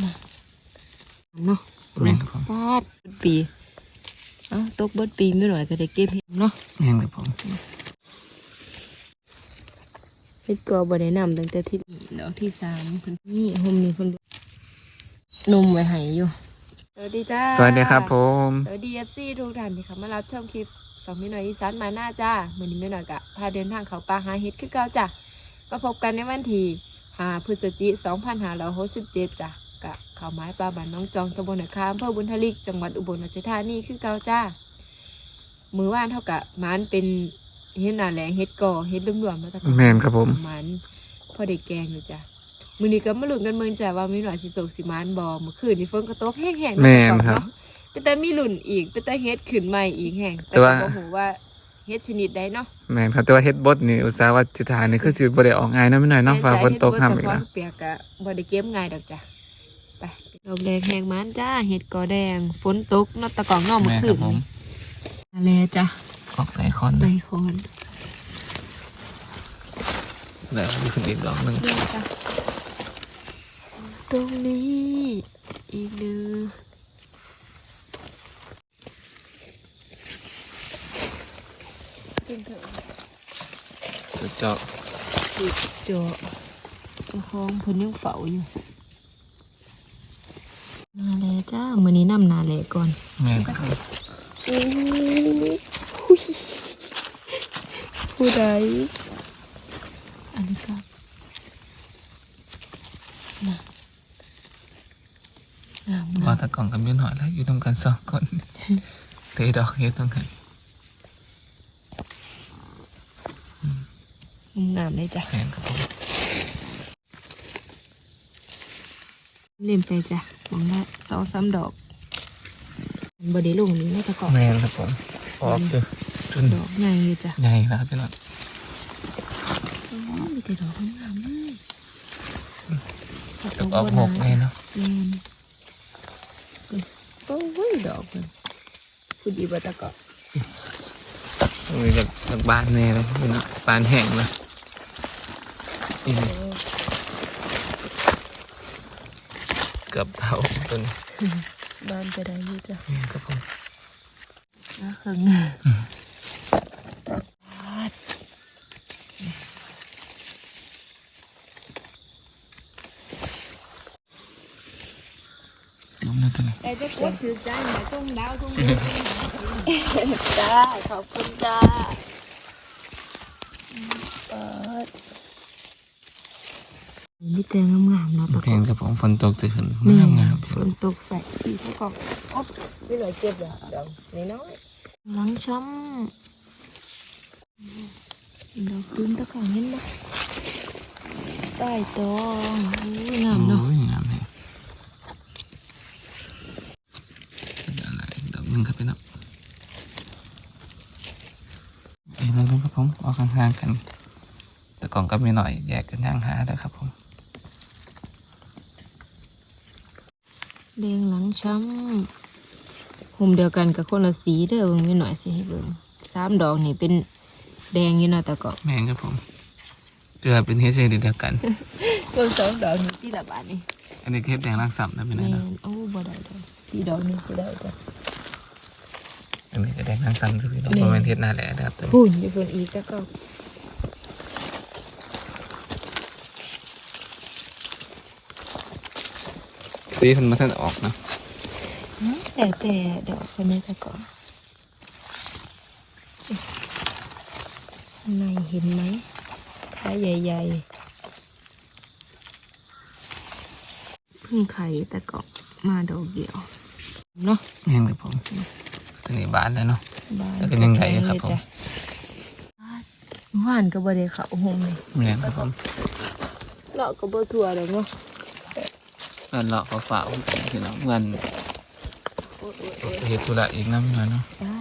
เนาะแม่นครับผมฟาดเบิดปีเอ้าตกเบิดปีไม่หน่อยก็ได้เก็บเห็ดเนาะแม่นครับผมเฮ็ดก็บ่ได้นำตั้งแต่ที่ดอกที่สามเพิ่นนี่ห่มนี่เพิ่นนุ่มไว้ให้อยู่สวัสดีจ้าสวัสดีครับผมสวัสดี FC ทุกท่านที่เข้ามารับชมคลิปสองมิหน่อยอีสานมาหน้าจ้ามื้อนี้แม่หน่อยก็พาเดินทางเขาป่าหาเฮ็ดคือเก่าจ้ะมาพบกันในวันที่5พฤศจิกายน2567จ้ะ กะเข้าไม้ปลาบ้านน้องจองตำบลหนองคามอำเภอบุญทลิกจังหวัดอุบลราชธานีคือเก่าจ้า มือว่านเท่ากับมันเป็นเฮ็ดนาแหลงเฮ็ดก่อเฮ็ดรวมๆมาตะกอนแม่นครับผม มันพอได้แกงอยู่จ้ะมื้อนี้ก็มาลุ้นกันเมืองจ้ะว่ามีหน่อยสิโศกสิมานบ่เมื่อคืนนี่ฝนก็ตกแห้งๆแม่นตะกอครับเนาะเป็นแต่มีลุ้นอีกเป็นแต่เฮ็ดขึ้นใหม่อีกแห้งแต่ว่าก็บ่ฮู้ว่าเฮ็ดชนิดใดเนาะแม่นครับแต่ว่าเฮ็ดบดนี่อุตส่าห์ว่าสิทานนี่คือสิบ่ได้ออกง่ายเนาะไม่น้อยเนาะฟ้าฝนตกห้ามอีกแล้แล้วเปียกก็บ่ได้เก็บง่ายดอกจ้ะไป ดอกแดงแห้งมันจ้าเฮ็ดกอแดง ฝนตกเนาะตะกอนเนาะเมื่อแม่นคืครันบผมอะไรจ้ะออกไก่คอนไตคอนแล้วมีคนอีกดอกหนึงนี่จ้ะตรงนี้อีกหนึ่งเป็นเถอะจะเจาะติดเจาะเจ้าของเพิ่นยังเฝ้าอยู่นาแล จ้ามื้อนี้นำนาแลก่อนแม่นครับโอ้ยผู้ใดอันนี้ครับนะงามว่านะแตะกล่องกับมีหน่อยแล้วอยู่ตรงกันสองคนเตะดอกเฮ็ดตรงกันงามเลยจ้ะแม่นครับผม เล่นไปจ้ะ มองละสองสามดอกบไดีลงนี้นะตะกอนแม่นครับผมออกอยู่จนดอกใหญ่อยู่จ้ะใหญ่แล้วครับพี่น้องโอ้ยมีแต่ดอกงามๆเลยจะออกหกเลยเนาะแม่นโอ้ยดอกเลยพูดดีบ่ตะกอนมีจากจากบ้านแน่เลยพี่น้องบ้านแห้งเลยนี่ เกือบเท่าต้นบ้านจะได้อยู่จ้ะแม่นครับผมนะครึ่งหนึ่งอืมล้มเลยตัวนี้แต่จะกดถือใจหมาทุ่งดาวทุ่งดาวจ้าขอบคุณจ้าเปิด นี่แต่งงามๆเนาะตะเพกลองนกับผมฝนตกจะเห็นแม่งามงามฝนตกใส่ที่ตะกอนอ๊อบไม่เหลือเจ็บเลยเดี๋ยวน้อยๆหลังช้ำเราขึ้นตะกอนเห็นไหมใต้ตองอู้งามเนาะโอ้ยงามเลยอะไรดอกหนึงครับพี่น้องเอ้ยแล้วครับผมออกห่างๆกัน แต่กล่องก็มีหน่อยแยกกันย่างหาแล้วครับผม แดงหลังช้ำห่มเดียวกันกับคนละสีเด้อเบิ่งไม่หน่อยสิให้เบิ่งสามดอกนี่เป็นแดงอยู่เนาะแต่ก็แม่งครับผมเกือเป็นเฮดเชนเดียวกัน เบิ่งสองดอกนี่ที่ละบาทนี่อันนี้เฮ็ดแดงรักสับนะพี่น้แม่องเนาะนโอ้บ่ได้ดอกที่ดอกนี่สิได้จ้ะ อันนี้ก็แดงรักสับคือพี่น้องแม่ เพราะมันเฮ็ดหน้าแหละนะครับตัวนี้หุ่นอยู่คนอีกแต่ก็ สีมันมาท่านออกนะแต่แต่ดอกคนนี้แต่ก็ข้างในเห็นไหมขาใหญ่ๆพิ่งไข่แต่ก็มาดอกเดียวเนาะแม่งครับผมตัวนี้บานแล้วเนาะแล้วก็ยังไงอะครับผมจ้ะบ้านก็บ่ได้เข้โฮมเลยแม่งครับผมเลาะก็บ่ทั่วดอกเนาะ เงินเลาะฝาๆพี่น้องเงินโอ้ยโอ้ยโอ้ยเฮ็ดธุระอีกน้ำหน่อยเนาะจ้า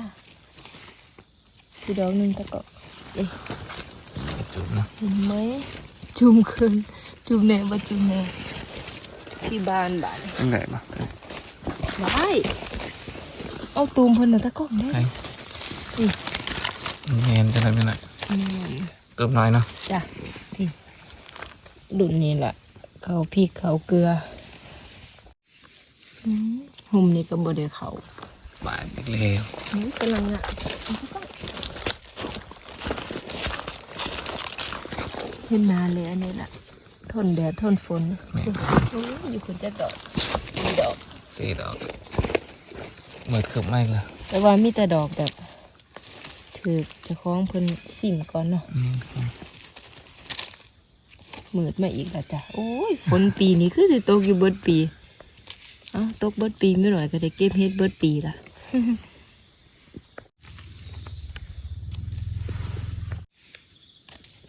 คือดอกหนึงแต่ก็จุดเนาะเห็นไหมจุ่มขึ้นจุ่มแหน่บ่จุ่มแหน่ที่บ้านบ้านตั้งแต่มาว้ายเอาตูมเพิ่นน่ะตะกล้องเด้ใครเงินจะได้ไม่หน่อยอืมตัวน้อยเนาะจ้ะพี่ดุนนี่ล่ะเขาพริกเขาเกลืออืม หุ่มนี่ก็บ่ได้เขาบานอีกแล้วนี่กำลังอะเห็นมาเลยอันนี้ล่ะทนแดดทนฝนแม่นโอ้ยอยู่คนจะดอกมีดอกสี่ดอกเหมือนคืบไม่ละแต่ว่ามีแต่ดอกแบบถือเจะคล้าของเพิ่นสิมก่อนเนาะนี่ครับมืดมาอีกแล้วจ้ะโอ้ยฝนปีนี้คือสิตกอยู่เบิดปี เอ้าตกเบิดปีไม่หน่อยก็ได้เก็บเฮ็ดเบิดปีละ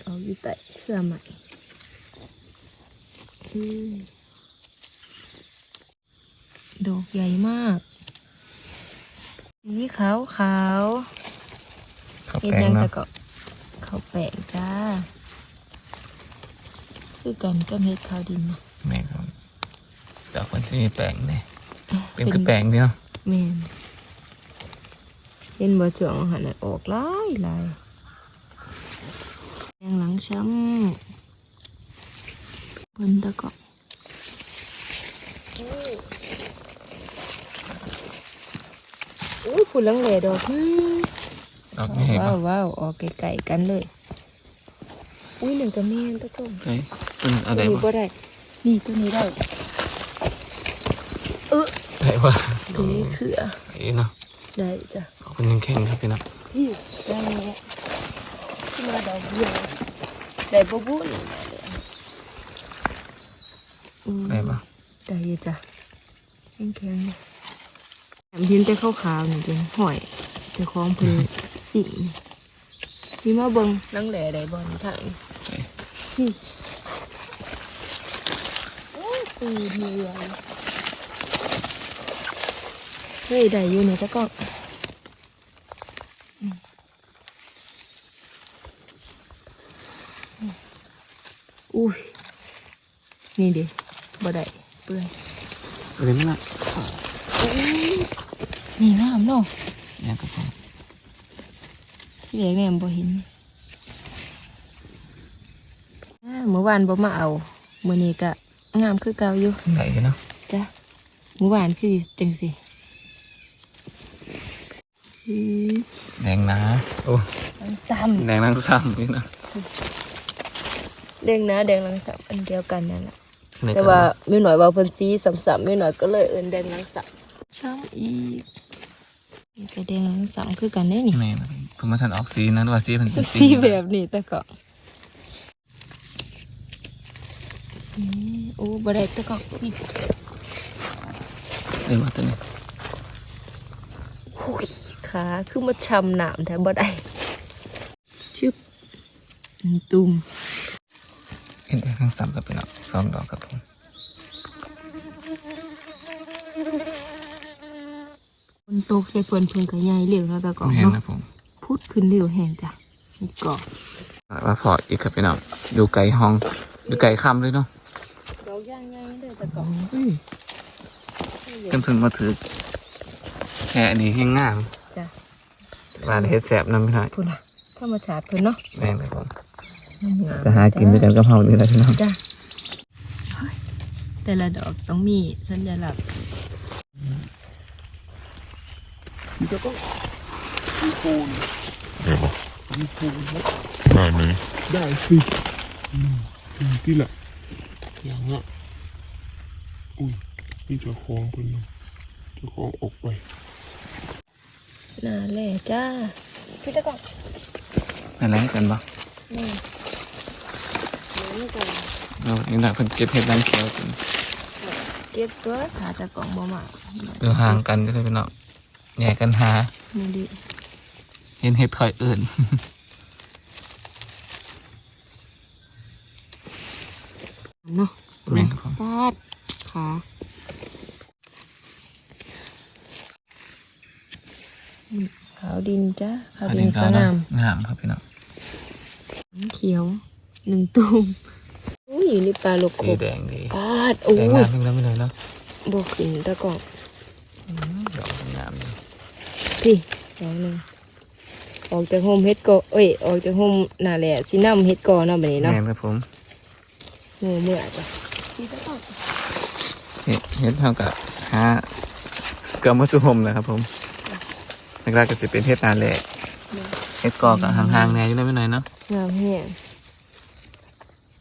เอาอยู่แต่เสื้อใหม่อืมดอกใหญ่มากสีขาวขาวข้าวๆเห็นแป้งยังเนาะแต่ก็เขาวแปลงจ้า คือกันก็เม็ดขาวดินนะแม่ครับ ดอกมันจะมีแป้งเนี่ยเป็นคือแป้งเดียวแม่นเห็นบ่จ่วงหันน่ะออกหลายหลายแดงหลังช้ำบนตะเกาะอู้ฝุ่นลังเหลดอกอืมดอกนี่เห็นว้าปะวว้าวออกไกลๆกันเลย อุ้ยหนึ่งกับแม่นตะกงเฮ้ยเป็นอะตัวไรนี้วะก็ได้นี่ตัวนี้ได้เอออะไรวะตัวนี้คืออะไอ้เนาะได้จ้ะขอบคุณยังแข็งครับพี่น้องพี่ได้แล้วขึ้นมาดอกเดียวได้บ่บุญอืมได้ปะได้อยู่จ้ะแข็งแข็งๆแถมพินแต่ขาวๆนี่เป็นหอยแต่ของเพิ่นสิงพี่มาเบิ่งนั่งแหล่ได้บ่นี่ทางนี้เฮ้ยนี่โอ้ยตีเมือง เฮ้ยได้อยู่เนี่ยตะกล้องอืมอุ้ยนี่ดิบ่ได้เปื่อยอะไรไม่ละอุ้ยนี่งามเนาะเนี่ยครับผมที่แรกแม่บ่เห็นอ่าเมื่อวานบ่มาเอามื้อนี้ก็งามคือเก่าอยู่ไหนกันเนาะจ้ะเมื่อวานคือจังสิอืม แดงนะโอ้ลังซ้แดงนั่งซ้ำนี่นะำแดงนะแดงลังซ้ำอันเดียวกันนั่นแหละในแต่ว่าไม่หน่อยว่าเพิ่นสีซ้ำๆไม่หน่อยก็เลยเอิ้นแดงลังซ้ำซ้ำอีกนี่ก็แดงลังซ้ำคือกันได้นี่แม่นะผมมาทันออกสีนั้นว่าสีมันเป็นสีแบบนี้แต่ก็อืมโอ้บ่ได้แต่ก็นี่เอ้ยว่าตัวนี้ โอ้ยขาคือมาชำหนามแท้บ่ได้ชึบอืมตุ่มเห็นแต่ทั้งซ้ำกับพี่น้องสองดอกครับผมคนตกใส่เพิ่นเพิ่นก็ใหญ่เร็วแล้วแต่ก็แม่นเนาะนะผมพุดขึ้นเร็วแห้งจ้ะนี่ก็ว่าพออีกครับพี่น้องดูไก่ห้อง ดูไก่คำเลยเนาะดอกย่างใหญ่เลยแต่ก็เพิ่นเพิ่นมาถือแค่อันนี้แห้งงาม จ้ะว่าเฮ็ดแสบน้ำพี่น้องพุ่นน่ะธรรมชาติเพิ่นเนาะแม่นเลยผมงามจะหากินด้วยกันกับเฮานี่แหละพี่น้องจ้ะเฮ้ยแต่ละดอกต้องมีสัญลักษณ์ได้ไหมได้สิอืมอืมที่ละอย่างอะอุ้ยนี่เจะคล้าของเป็นเจะคล้าของออกไป น่าแหล่จ้า พี่ตะกอนอะไรกันบ่นี่นี่ก่อนเรานี่แหละเพิ่นเก็บเห็ดดังเขียวกันเก็บตัวขาตะกอนบ่มาอยู่ห่างกันก็เลยพี่น้องแยกกันหานี่ดิเห็นเห็ดถอยอื่นเนาะแม่นครับผมฟาดขาอืม ขาวดินจ้าขาวอันดินนี้ก็ขาวเนาะงามงามครับพี่น้องน้ำเขียวหนึ่งตุ่มอุ้ยอยู่ในปลาลูกสีกบแดงดีปาดโอ้แดงยงามนึงแล้วไม่เลยเนาะบกขึ้นตะกอนอืมดอกงามดีพี่สองหนึ่งออกจากโฮมเฮ็ดกอเอ้ยออกจากโฮมน่าแหละสิน้ำเฮ็ดกอเนาะบัดนี้เนาะแม่นครับผมหัวเมื่อจ้ะพี่ตะกอนเห็ดเห็ดเท่ากับหฮะเกือบมาสุหมเลยครับผม แรกๆก็จะเป็นเฮ็ดนาแหลกเฮ็ดกอกับห่างๆแหน่อยู่ได้ไม่น้อยเนาะงามแห้ง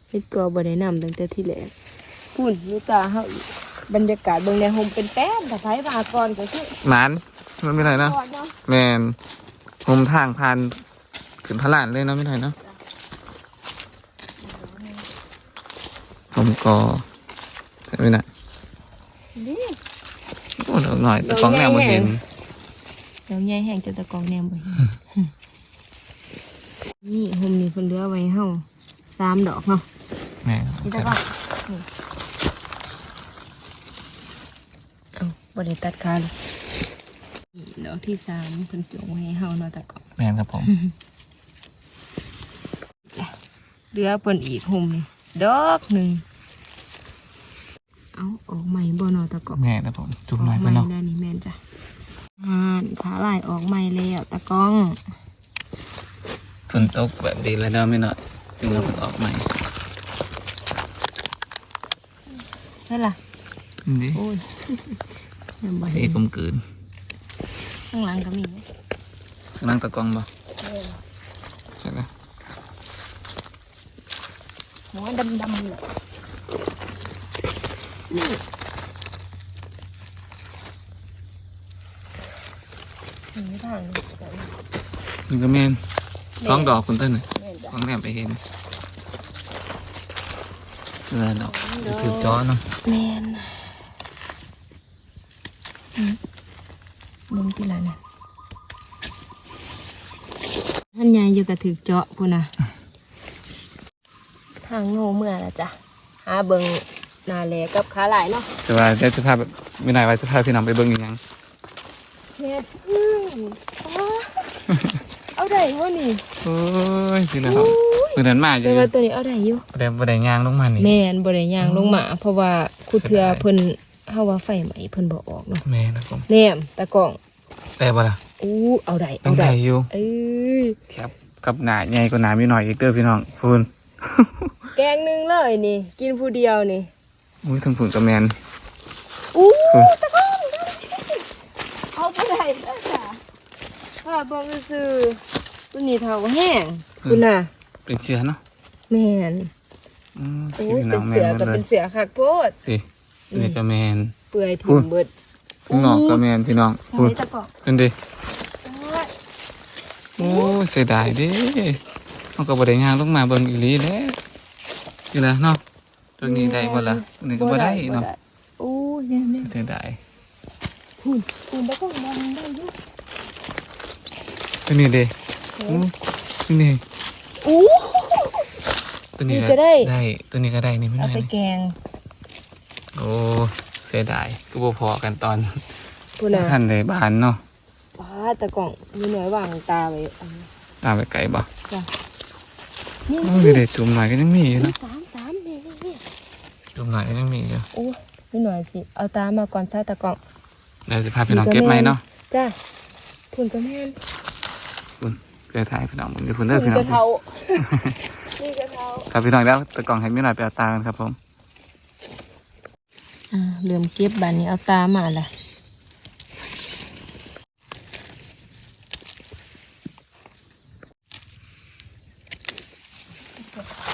เฮ็ดกอบ่ได้นำตั้งแต่ที่แรกปุ่นลูกตาเฮาอีกบรรยากาศเบิ่งในโฮมเป็นแป้นถ้าไผมาก่อนก็คือหมานมันไม่ไรเนาะก่อนเนาะแมนหมทางผ่านขึ้นพระลานเลยเนาะไม่น้อยเนาะผมก็ใช่ไหมนะนี่โอ้เดี๋ยวหน่อยแต่กล้องแนวมาเห็น แล้วใหญ่แห้งจะตะกองแนมบ่เห็นนี่โฮมนี่เพิ่นเหลือไว้ให้เฮาสามดอกเนาะแม่นี่ตะกองนี่เอ้าบ่ได้ตัดขาเลยนี่ดอกที่สามเพิ่นจงไว้ให้เฮาเนาะตะกองแม่ครับผมเหลือเพิ่นอีกโฮมนี่ดอกหนึ่งเอาออกใหม่บ่เนาะตะกองแม่ครับผมจุ่มหน่อยอไปอกใหม่เนาะได้นี่แม่นจ้ะอ่านขาลายออกใหม่แล้วตะกองฝนตกแบบดีแล้วเนาะไม่น้อยจึงเราเพิ่งออกใหม่ใช่ล่ะนี่โอ้ยยังบ่สีเห็นกลมกลืนข้างหลังก็มีข้างล่างตะกล้องบ่ใช่ไหมหัวดำๆเลยนี่ นี่ทางนี้ก็มีนี่ก็แม่นสองดอกคุณต้นน่ะแม่นจ้ะสองแหลมไปเห็นเออดอกถือจ้อเนาะแม่นอืมเบิ่งที่ละน่ะท่านยายอยู่กับถือเจาะพุ่นน่ะทางโง่เมื่อละจ้ะหาเบิงหนาแหลกับขาหลายเนาะแต่ว่าได้จะพาแบบไม่นายว่าจะพาพี่น้องไปเบิ่งอีกยังเฮ็ดพึ่งอ้า เอาได้วะนี่โอ้ยพี่น้องเมื่อนั้นมาอยู่แต่ว่าตัวนี้เอาได้อยู่บ่ได้บ่ได้ย่างลงมานี่แม่นบ่ได้ย่างลงมา เพราะว่าคูเทือเพิ่นเฮาว่าไฟไหม้เพิ่นบ่ออกเนาะแม่นะผมแนมตะกล้องแต่บ่ล่ะอู้เอาได้ต้อเอางได้ได้อยู่เอ้ยเทียบกับหนาใหญ่กว่าหนามีหน่อยอีกเด้อพี่น้องพูนแกงหนึงเลยนี่ กินผู้เดียวนี่อุ้ยทั้งผุนกับแมนอู้อืมตะกล้องเอาไปได้ เด้อจ้ะว่าเบิ่งซื่อๆตัวนี้เท่าแห้งคุณน่ะ เป็นเชื้อเนาะแม่นอืมโอ้พี่ยน้เป็อนงแมเสืนอหมดก็เลเป็ยนเสือคักโพดพี่นี่ก็แมนเปื่อยพูถิ่ดมเบิดข้างนอกก็แมนพี่น้องทางพูดนี้ตะกอกจนดิโอ้ยเสียดายเด้เขาก็บ่ได้ย่างลงมาเบิ่งอีหลีแหล้วนี่แหละเนาะตัวนี้ได้บ่ล่ะตัวนี้ก็บ่ได้เนาะโอ้ยเนี่ยเนี่ยเสียดายหุ่นหุ่นตะกอกมองได้อยุ ตัวนี้เด้โอ้ตัวนี้อู้ตัวนี้นี่ก็ได้ ได้ ตัวนี้ก็ได้นี่ไม่เอาได้ไปนี่แกงโอ้เสียดายก็บ่พอกันตอนพูดนะท่านได้บ้านเนาะป้าตะกอกมีหน่อยวางตาไว้อันนี้ตามไปไกลบ่จ้ะนี่โอ้ยเด็ดจุ่มหน่อยก็ยังมีอยู่นี่นะสามสามนี่นี่นี่จุ่มหน่อยก็ยังมีอยู่โอ้ยมีหน่อยสิเอาตามาก่อนซะตะกอกเดี๋ยวจะพาพี่น้องเก็บไหมเนาะจ้ะพุ่นก็แม่น เพื่อถ่ายพี่น้องมึงเดี๋ยวคุณเลิกพุ่นพี่น้กองระเทานี่กระเทาครับพี่น้องแล้วตะกล่องให้ไม่หน่อยไปเอาตากันครับผมอ่าเริ่มเก็บบานนี้เอาตามาละ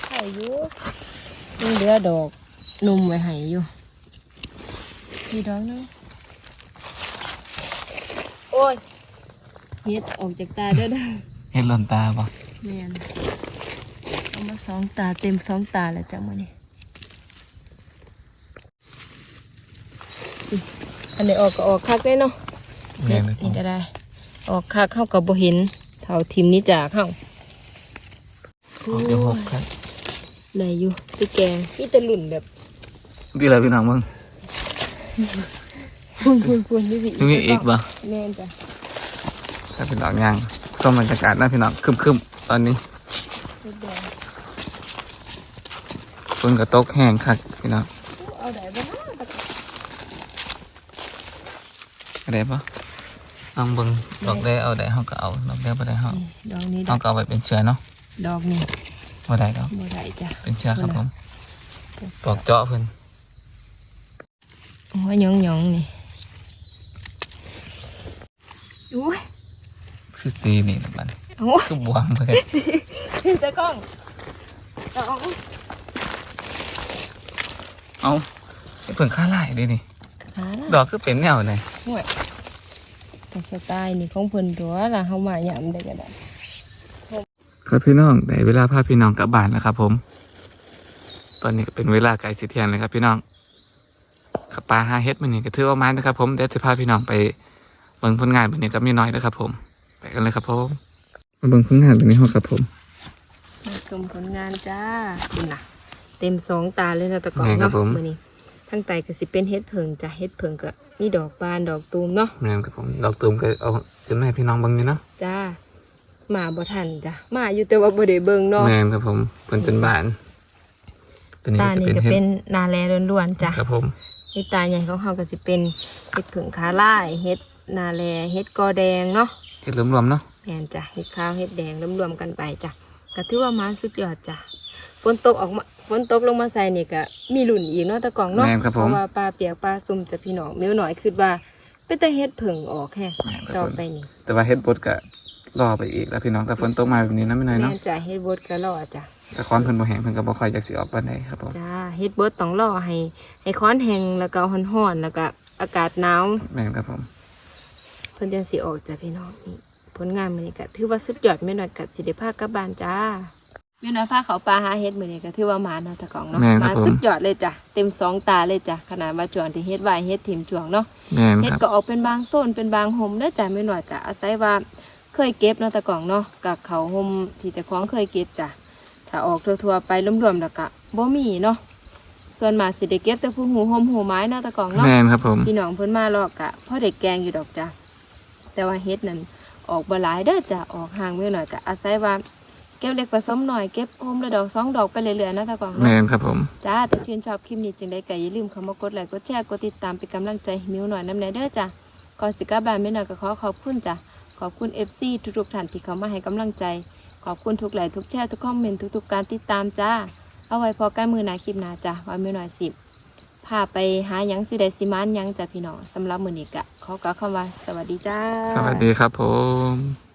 ไข่อยู่ยังเหลือดอกนุ่มไว้ให้อยู่มีดอกหนึงโอ้ยเฮ็ดออกจากตาเด้อเด้อ เฮ็ดหล่นตาบ่แม่นเอามาสองตาเต็มสองตาแล้วจ้ะมื้อนี้อุ๊ยอันนี้ออกก็ออกคักได้เนาะแม่นเลยผนี่มก็ได้ ออกคักเข้ากับบ่เห็นเท่าทิมนี้จากเข้าออกเดี๋ยวหกครับได้อยู่ที่แกงนี่แต่หลุ่นแบบดีเลยพี่น้องมึงพูนพูนพูนนี่พี่ยังมีอีกบ่แม่นจ้ะถ้าพี่น้องยัง ชมบรรยากาศนะพี่น้องครึมๆตอนนี้เฮ็ดแดงฝนก็ตกแห้งคักพี่น้องเอาได้บ่นะตะกะอะไรปะลองเบิ่งดอกได้เอาได้เฮาก็เอาดอกได้บ่ได้เฮานี่ดอกนี้ดเฮาอกก็เอาไว้เป็นเชื้อเนาะดอกนี้บ่ได้ดอกบ่ได้จ้ะเป็นเชื้อครับผมปอกเจาะเพิ่นโอ้ยหยองหยองๆนี่อุ้ย คือสีนี่นะมันโอ้คือบวมเลยยตะกล้องตะกล้องเอาไอ้เพิ่งค่าไล่ดินี่ขาละดอกคือเป็นแนวไหนห่วยแต่สไตล์นี่ของเพิ่นตัวล่ะเฮามาหยำได้ก็ได้ครับพี่น้องได้เวลาพาพี่น้องกลับบ้านแล้วครับ ผม ตอนนี้ก็เป็นเวลาไกลสิเทียนเลยครับ พี่น้องขับปลาหาเฮ็ดมันนี่ก็ถือว่ามันนะครับ ผมเดี๋ยวจะพาพี่น้องไปเบิ่งผลงานแบบนี้ก็มีน้อยนะครับ ผม ไปกันเลยครับผม มาเบิ่งผลงานแบบนี้ครับผมมาชมผลงานจ้าคุณน่ะ เต็มสองตาเลยนะตะกล้องแม่ครัเนาะบผม มื้อนี้ทั้งไตก็สิเป็นเฮ็ดเผิงจ้ะเฮ็ดเผิงก็มีดอกบานดอกตูมเนาะแม่นครับผมดอกตูมก็เอาขึ้นมาให้พี่น้องเบิ่งนี่เนาะจ้ามาบ่ทันจ้ะมาอยู่แต่ว่าบ่ได้เบิ่งเนาะ แม่นครับผมเพิ่นจนบานตัวนี้ตาก็จะนี่เป็นก็เฮ็ดเป็นนาแลล้วนๆจ้ะครับผมเฮ็ดตาใหญ่ของเฮาก็สิเป็นเฮ็ดเผิงขาลายเฮ็ดนาแลเฮ็ดกอแดงเนาะ เฮ็ดรวมๆเนาะแม่นจ้ะเฮ็ดขาวเฮ็ดแดงรวมๆกันไปจ้ะก็ถือว่ามันสุดยอดจ้ะฝนตกออกมาฝนตกลงมาใส่นี่ก็มีลุ่นอีกเนาะตะกล่องเนาะแม่นครับเพผมราะว่าปลาเปียกปลาซุ่มจะพี่น้องมิ้วหน่อยคิดว่าเป็นแต่เฮ็ดเผิงออกแค่แม่นคต่รัอบผม ไปนี่แต่ว่าเฮ็ดบดก็รอไปอีกแล้วพี่น้องแต่ฝนตกมาแบบนี้นะไม่น้อยแม่เนาะนจ้ะเฮ็ดบดก็รอจ้ะแต่ค้อนเพิ่นบ่แห้งเพิ่นก็บ่ค่อยจักสิออกปานใดครับผมจ้าเฮ็ดบดต้องรอให้ให้ค้อนแห้งแล้วก็ร้อนๆแล้วก็อากาศหนาว แม่นครับผมเพิ่นจังสิออกจ้ะพี่น้องนี่ผลงานมื้อนี้ก็ถือว่าสุดยอดแม่น้อยก็สิได้พากลับบ้านจ้าแม่น้อยพาเขาปลาหาเฮ็ดมื้อนี้ก็ถือว่าหมาเนาะตะกล่องเนาะแม่นหครัมาบผม สุดยอดเลยจ้ะเต็มสองตาเลยจ้ะขนาดว่าจวงที่เฮ็ดไว้เฮ็ดถิ่มจวงเนาะ แม่นเฮ็ดครับ ก็ออกเป็นบางโซนเป็นบางโฮมเด้อจ้ะแม่น้อยก็อาศัยว่าเคยเก็บเนาะตะกล่องเนาะกับเขาโฮมที่เจ้าของเคยเก็บจ้ะถ้าออกทั่วๆไปรวมๆแล้วก็บ่มีเนาะส่วนมากสิได้เก็บแต่ผู้หูโฮมหูไม้เนาะตะกล่องเนาะแม่นครับผม พี่น้องเพิ่นมาลอกกะพ่อเด็กแกงอยู่ดอกจ้ะ แต่ว่าเฮ็ดนั่นออกบ่หลายเด้อจ้ะออกห่างไว้หน่อยกะอาศัยว่าเก็บเล็กผสมหน่อยเก็บโฮมละดอกสองดอกไปเรื่อยๆนะตะกล่องแม่เนาะนครับผม จ้าแต่ชื่นชอบคลิปนี้จึงได้ก็อย่าลืมเข้ามากดไลค์กดแชร์กดติดตามเป็นกำลังใจให้มิวหน่อยนำแน่เด้อจ้ะก่อนสิกลับบ้านไม่หน่อยก็ขอขอบคุณจ้ะขอบคุณ FC ทุกๆท่านที่เข้ามาให้กำลังใจ ขอบคุณทุกไลค์ทุกแชร์ทุกคอมเมนต์ทุกๆการติดตามจ้าเอาไว้พอกันมือหน้าคลิปหน้าจ้ะว่ามิวหน่อยสิ พาไปหาหยังสิได้สิมานหยังจ้ะพี่น้องสำหรับมื้อนี้กะขอกล่าวคำว่า สวัสดีจ้า สวัสดีครับผม